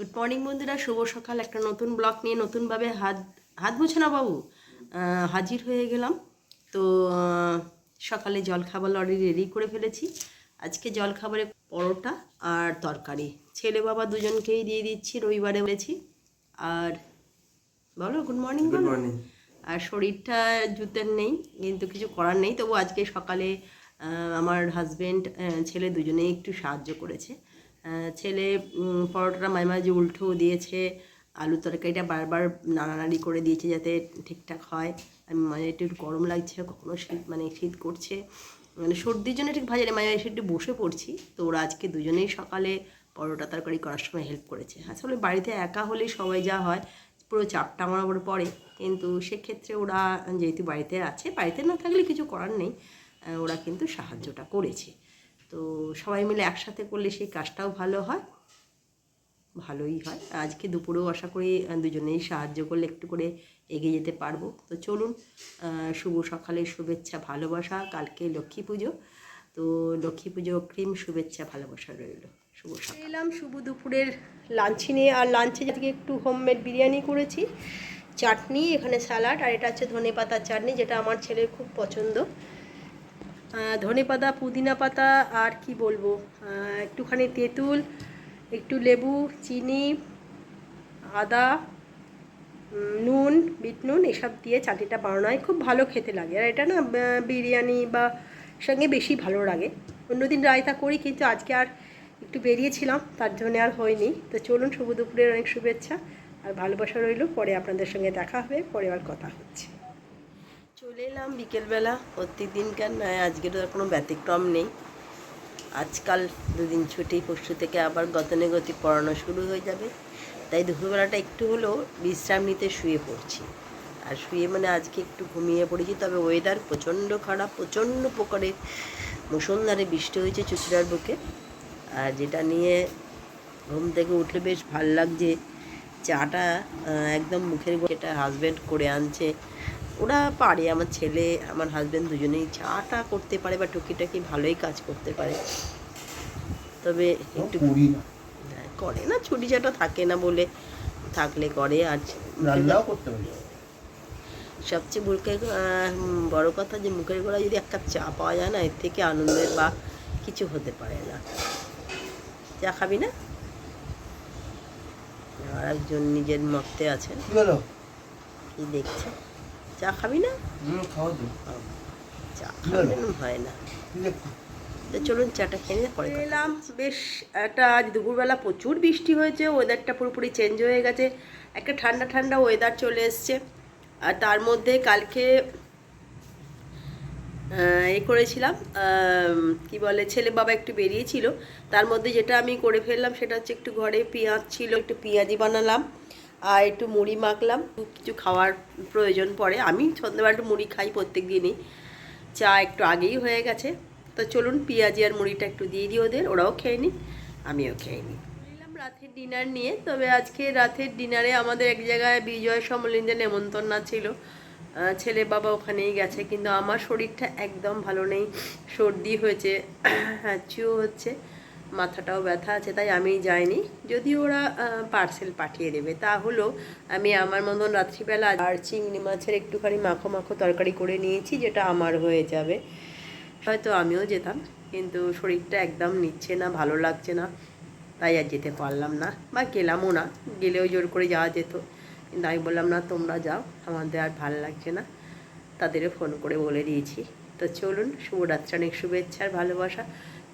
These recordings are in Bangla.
গুড মর্নিং বন্ধুরা। শুভ সকাল। একটা নতুন ব্লগ নিয়ে নতুনভাবে হাত হাত মুছে না বাবু। হাজির হয়ে গেলাম। তো সকালে জলখাবার অলরেডি রেডি করে ফেলেছি। আজকে জলখাবারে পরোটা আর তরকারি। ছেলে বাবা দুজনকেই দিয়ে দিচ্ছি রবিবারে বলেছি। আর বলো গুড মর্নিং গুড মর্নিং আর শরীরটা জুতের নেই কিন্তু কিছু করার নেই। তবু আজকে সকালে আমার হাজব্যান্ড ছেলে দুজনেই একটু সাহায্য করেছে। ছেলে পরোটাটা মাঝে মাঝে উল্টো দিয়েছে, আলু তরকারিটা বারবার নাড়ানাড়ি করে দিয়েছে যাতে ঠিকঠাক হয়। আমি মাঝে একটু গরম লাগছে, কখনো শীত মানে শীত করছে। মানে সর্দির জন্য ঠিক ভাজা নেই মাঝে এসে একটু বসে পড়ছি। তো ওরা আজকে দুজনেই সকালে পরোটা তরকারি করার সময় হেল্প করেছে। আসলে বাড়িতে একা হলেই সবাই যা হয়, পুরো চাপটা আমার উপরে পড়ে। কিন্তু সেক্ষেত্রে ওরা, যেহেতু বাড়িতে আছে, বাড়িতে না থাকলে কিছু করার নেই ওরা কিন্তু সাহায্যটা করেছে। তো সবাই মিলে একসাথে করলে সেই কাজটাও ভালো হয়। ভালোই হয়। আজকে দুপুরেও আশা করি দুজনেই সাহায্য করলে একটু করে এগিয়ে যেতে পারব। তো চলুন শুভ সকালের শুভেচ্ছা, ভালোবাসা। কালকে লক্ষ্মী পুজো। তো লক্ষ্মী পুজো ক্রিম শুভেচ্ছা, ভালোবাসা রইল। শুভ সকাল। এলাম শুভ দুপুরের লাঞ্চ নিয়ে। আর লাঞ্চে আজকে একটু হোমমেড বিরিয়ানি করেছি, চাটনি, এখানে স্যালাড, আর এটা হচ্ছে ধনে পাতার চাটনি, যেটা আমার ছেলের খুব পছন্দ। ধনে পাতা, পুদিনা পাতা, আর কি বলব? একটুখানি তেঁতুল, একটু লেবু, চিনি, আদা নুন বিট নুন এসব দিয়ে চাটনিটা বানানো হয়। খুব ভালো খেতে লাগে। আর এটা না বিরিয়ানি বা সঙ্গে বেশি ভালো লাগে। অন্যদিন রায়তা করি, কিন্তু আজকে আর একটু বেরিয়েছিলাম, তার জন্য আর হয়নি। তো চলুন, শুভ দুপুরের অনেক শুভেচ্ছা আর ভালোবাসা রইল। পরে আপনাদের সঙ্গে দেখা হবে পরে আর কথা হচ্ছে। চলে এলাম বিকেলবেলা। প্রত্যেক দিনকার নয় আজকের আর কোনো ব্যতিক্রম নেই। আজকাল দুদিন ছুটি, পরশু থেকে আবার গতানুগতিক পড়ানো শুরু হয়ে যাবে। তাই দুপুরবেলাটা একটু হলেও বিশ্রাম নিতে শুয়ে পড়ছি। আর শুয়ে মানে আজকে একটু ঘুমিয়ে পড়েছি, তবে ওয়েদার প্রচণ্ড খারাপ, প্রচণ্ড প্রকারে মুসলধারে বৃষ্টি হয়েছে চুচড়ার বুকে। আর যেটা নিয়ে ঘুম থেকে উঠলে বেশ ভালো লাগছে, চাটা একদম মুখের এটা হাজব্যান্ড করে আনছে ওরা পারে আমার ছেলে আমার হাজব্যান্ড দুজনেই চাটা করতে পারে বা টুকিটাকি ভালোই কাজ করতে পারে। তবে একটু না। হ্যাঁ, করে না ছুটি চাটা থাকে না বলে থাকলে করে আর রান্নাও করতে পারি সবচেয়ে মুখের বড় কথা যে মুখের গোড়া যদি এক কাপ চা পাওয়া যায় না এর থেকে আনন্দের বা কিছু হতে পারে না। চা খাবি না? আর একজন নিজের মতে আছেন। কি দেখছে? চা খাবি না? চা খাবেন হয় না। চলুন চাটা খেয়ে পরে এলাম বেশ একটা আজ দুপুরবেলা প্রচুর বৃষ্টি হয়েছে ওয়েদারটা পুরোপুরি চেঞ্জ হয়ে গেছে। একটা ঠান্ডা ঠান্ডা ওয়েদার চলে এসছে। আর তার মধ্যে কালকে এ করেছিলাম কি বলে ছেলে বাবা একটু বেরিয়েছিল। তার মধ্যে যেটা আমি করে ফেললাম সেটা হচ্ছে একটু ঘরে পেঁয়াজ ছিল একটু পেঁয়াজি বানালাম। আর একটু মুড়ি মাখলাম। কিছু খাওয়ার প্রয়োজন পড়ে। আমি সন্ধ্যাবেলা একটু মুড়ি খাই প্রত্যেক দিনই। চা একটু আগেই হয়ে গেছে। তো চলুন পেঁয়াজি আর মুড়িটা একটু দিয়ে দিই ওদের। ওরাও খেয়ে নিই আমিও খেয়ে নিই। নিলাম রাতের ডিনার নিয়ে। তবে আজকে রাতের ডিনারে আমাদের এক জায়গায় বিজয় সমলিন্দের নেমন্তন্ন ছিল। ছেলে বাবা ওখানেই গেছে। কিন্তু আমার শরীরটা একদম ভালো নেই। সর্দি হয়েছে, হাঁচিও হচ্ছে। মাথাটাও ব্যথা আছে, তাই আমি যাইনি। যদি ওরা পার্সেল পাঠিয়ে দেবে, তাহলেও আমি আমার মতন রাত্রিবেলা আর চিংড়ি মাছের একটুখানি মাখো মাখো তরকারি করে নিয়েছি, যেটা আমার হয়ে যাবে। হয়তো আমিও যেতাম, কিন্তু শরীরটা একদম নিচ্ছে না, ভালো লাগছে না। তাই আর যেতে পারলাম না, বা গেলামও না, গেলেও জোর করে যাওয়া যেত। কিন্তু আমি বললাম, না, তোমরা যাও, আমাদের আর ভালো লাগছে না। তাদেরও ফোন করে বলে দিয়েছি। তো চলুন, শুভরাত্রি, অনেক শুভেচ্ছা আর ভালোবাসা।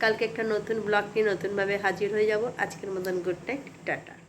কালকে একটা নতুন ব্লগ নিয়ে নতুনভাবে হাজির হয়ে যাব। আজকের মতন গুড নাইট টাটা।